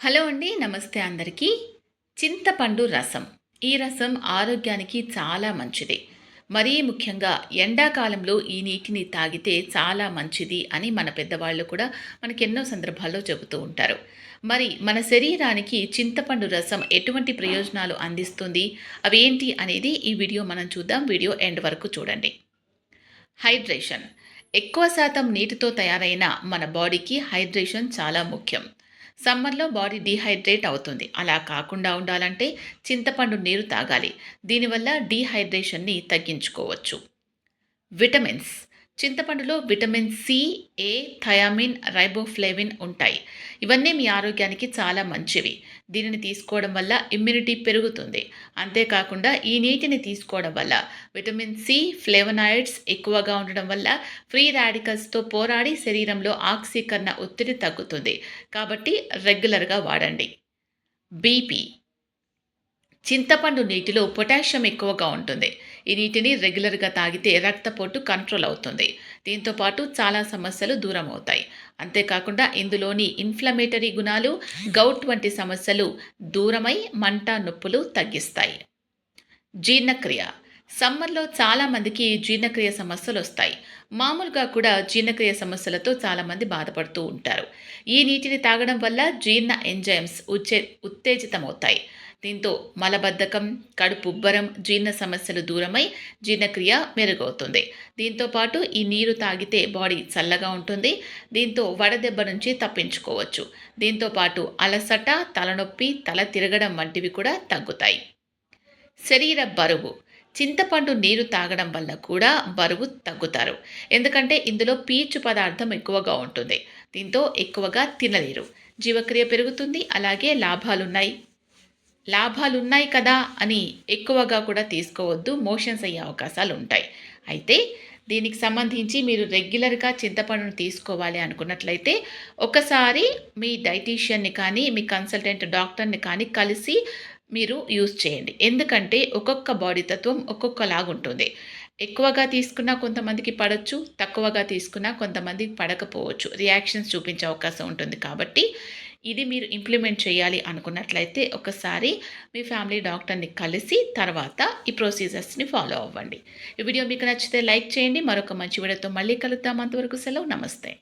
Hello అండి నమస్తే అందరికీ. చింతపండు రసం. ఈ రసం ఆరోగ్యానికి చాలా మంచిది. మరీ ముఖ్యంగా ఎండాకాలంలో ఈ నీటిని తాగితే చాలా మంచిది అని మన పెద్దవాళ్ళు కూడా మనకి ఎన్నో సందర్భాల్లో చెబుతూ ఉంటారు. మరి మన శరీరానికి చింతపండు రసం ఎటువంటి ప్రయోజనాలు అందిస్తుంది? అవేంటి అనేది ఈ వీడియో మనం చూద్దాం. వీడియో ఎండ్ వరకు చూడండి. హైడ్రేషన్. ఎక్కువ శాతం నీటితో తయారైన మన బాడీకి హైడ్రేషన్ చాలా ముఖ్యం. సమ్మర్లో బాడీ డీహైడ్రేట్ అవుతుంది. అలా కాకుండా ఉండాలంటే చింతపండు నీరు తాగాలి. దీనివల్ల డీహైడ్రేషన్ని తగ్గించుకోవచ్చు. Vitamins చింతపండులో vitamin C A thiamine riboflavin ఉంటాయి. ఇవన్నీ మీ ఆరోగ్యానికి చాలా మంచివి. దీనిని తీసుకోవడం వల్ల ఇమ్యూనిటీ పెరుగుతుంది. అంతేకాకుండా ఈ నీటిని తీసుకోవడం వల్ల విటమిన్ సి ఫ్లేవనాయిడ్స్ ఎక్కువగా ఉండడం వల్ల ఫ్రీ రాడికల్స్తో పోరాడి శరీరంలో ఆక్సీకరణ ఒత్తిడి తగ్గుతుంది. కాబట్టి రెగ్యులర్గా వాడండి. బీపీ చింతపండు నీటిలో పొటాషియం ఎక్కువగా ఉంటుంది. ఈ నీటిని రెగ్యులర్గా తాగితే రక్తపోటు కంట్రోల్ అవుతుంది. దీంతో పాటు చాలా సమస్యలు దూరం అవుతాయి అంతేకాకుండా ఇందులోని ఇన్ఫ్లమేటరీ గుణాలు గౌట్ వంటి సమస్యలు దూరమై మంట నొప్పులు తగ్గిస్తాయి. జీర్ణక్రియ. సమ్మర్లో చాలామందికి జీర్ణక్రియ సమస్యలు వస్తాయి. మామూలుగా కూడా జీర్ణక్రియ సమస్యలతో చాలామంది బాధపడుతూ ఉంటారు. ఈ నీటిని తాగడం వల్ల జీర్ణ ఎంజైమ్స్ ఉచ్చే ఉత్తేజితమవుతాయి. దీంతో మలబద్ధకం కడుపు ఉబ్బరం జీర్ణ సమస్యలు దూరమై జీర్ణక్రియ మెరుగవుతుంది. దీంతో పాటు ఈ నీరు తాగితే బాడీ చల్లగా ఉంటుంది. దీంతో వడదెబ్బ నుంచి తప్పించుకోవచ్చు. దీంతో పాటు అలసట తలనొప్పి తల తిరగడం వంటివి కూడా తగ్గుతాయి. శరీర బరువు. చింతపండు నీరు తాగడం వల్ల కూడా బరువు తగ్గుతారు. ఎందుకంటే ఇందులో పీచు పదార్థం ఎక్కువగా ఉంటుంది. దీంతో ఎక్కువగా తినలేరు. జీవక్రియ పెరుగుతుంది అలాగే లాభాలున్నాయి. లాభాలున్నాయి కదా అని ఎక్కువగా కూడా తీసుకోవద్దు మోషన్స్ అయ్యే అవకాశాలు ఉంటాయి. అయితే దీనికి సంబంధించి మీరు రెగ్యులర్గా చింతపండును తీసుకోవాలి అనుకున్నట్లయితే ఒకసారి మీ డైటీషియన్ని కానీ మీ కన్సల్టెంట్ డాక్టర్ని కానీ కలిసి మీరు యూజ్ చేయండి. ఎందుకంటే ఒక్కొక్క బాడీ తత్వం ఒక్కొక్కలాగుంటుంది ఎక్కువగా తీసుకున్నా కొంతమందికి పడవచ్చు తక్కువగా తీసుకున్నా కొంతమందికి పడకపోవచ్చు. రియాక్షన్స్ చూపించే అవకాశం ఉంటుంది కాబట్టి ఇది మీరు ఇంప్లిమెంట్ చేయాలి అనుకున్నట్లయితే ఒకసారి మీ ఫ్యామిలీ డాక్టర్ని కలిసి తర్వాత ఈ ప్రొసీజర్స్ని ఫాలో అవ్వండి. ఈ వీడియో మీకు నచ్చితే లైక్ చేయండి. మరొక మంచి వీడియోతో మళ్ళీ కలుద్దాం. అంతవరకు సెలవు. నమస్తే.